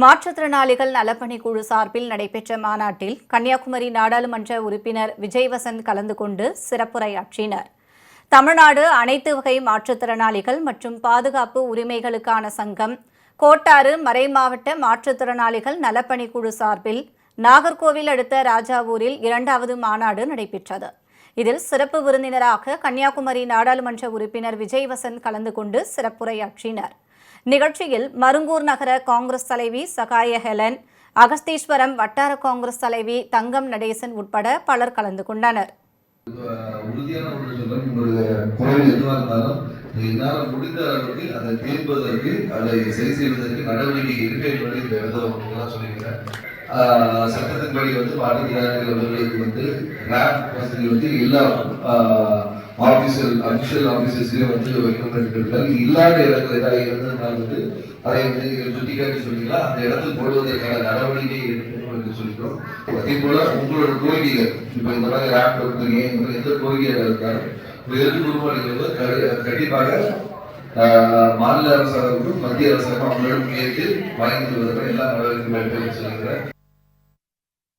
மாற்றுத்திறனாளிகள் நலப்பணிக்குழு சார்பில் நடைபெற்ற மாநாட்டில் கன்னியாகுமரி நாடாளுமன்ற உறுப்பினர் விஜய் வசந்த் கலந்து கொண்டு சிறப்புரையாற்றினர். தமிழ்நாடு அனைத்து வகை மாற்றுத்திறனாளிகள் மற்றும் பாதுகாப்பு உரிமைகளுக்கான சங்கம் கோட்டாறு மறைமாவட்ட மாற்றுத்திறனாளிகள் நலப்பணிக்குழு சார்பில் நாகர்கோவில் அடுத்த ராஜாவூரில் இரண்டாவது மாநாடு நடைபெற்றது. இதில் சிறப்பு விருந்தினராக கன்னியாகுமரி நாடாளுமன்ற உறுப்பினர் விஜய் வசந்த் கலந்து கொண்டு சிறப்புரையாற்றினர். நிகழ்ச்சியில் மருங்கூர் நகர காங்கிரஸ் தலைவி சகாய ஹெலன் அகஸ்தீஸ்வரம் வட்டார காங்கிரஸ் தலைவி தங்கம் நடேசன் உட்பட பலர் கலந்து கொண்டனர். உறுதியான ஒன்று சொல்றேன் உங்களுடைய குறைகள் எதுவாக இருந்தாலும் என்னால் முடிந்த அளவுக்கு அதை தீர்ப்பதற்கு அதை சரி செய்வதற்கு நடவடிக்கை இருக்க என்பதை இந்த இடத்துல உங்களுக்கு சட்டத்தின்படி வந்து மாற்றுத்திறனாளிகள் அவர்களுக்கு வந்து ரேப் வசதி வந்து எல்லா ஆபீசர் அபிஷியல் ஆபீசர்ஸ்லயும் வந்து வைக்கணும் இருக்கிறார்கள் இல்லாத இடத்துல ஏதாவது இருந்ததுனால வந்து அதை வந்து நீங்கள் சுட்டிக்காட்டி சொன்னீங்களா அந்த இடத்துக்கு போடுவதற்கான நடவடிக்கை எடுக்கணும் சொல்லிக்கிறோம் அதே போல உங்களோட கோரிக்கைகள் இப்போ இந்த மாதிரி ஆப் கொடுத்துருக்கீங்க எந்த கோரிக்கையாக இருக்காங்க இதற்கு குடும்பங்கள் கண்டிப்பாக மாநில அரசாங்கமும் மத்திய அரசாங்கம் அவங்களிடம் கேட்டு வாங்கி வருவதற்கு எல்லா நடவடிக்கைகளும் சொல்லிக்கிறேன்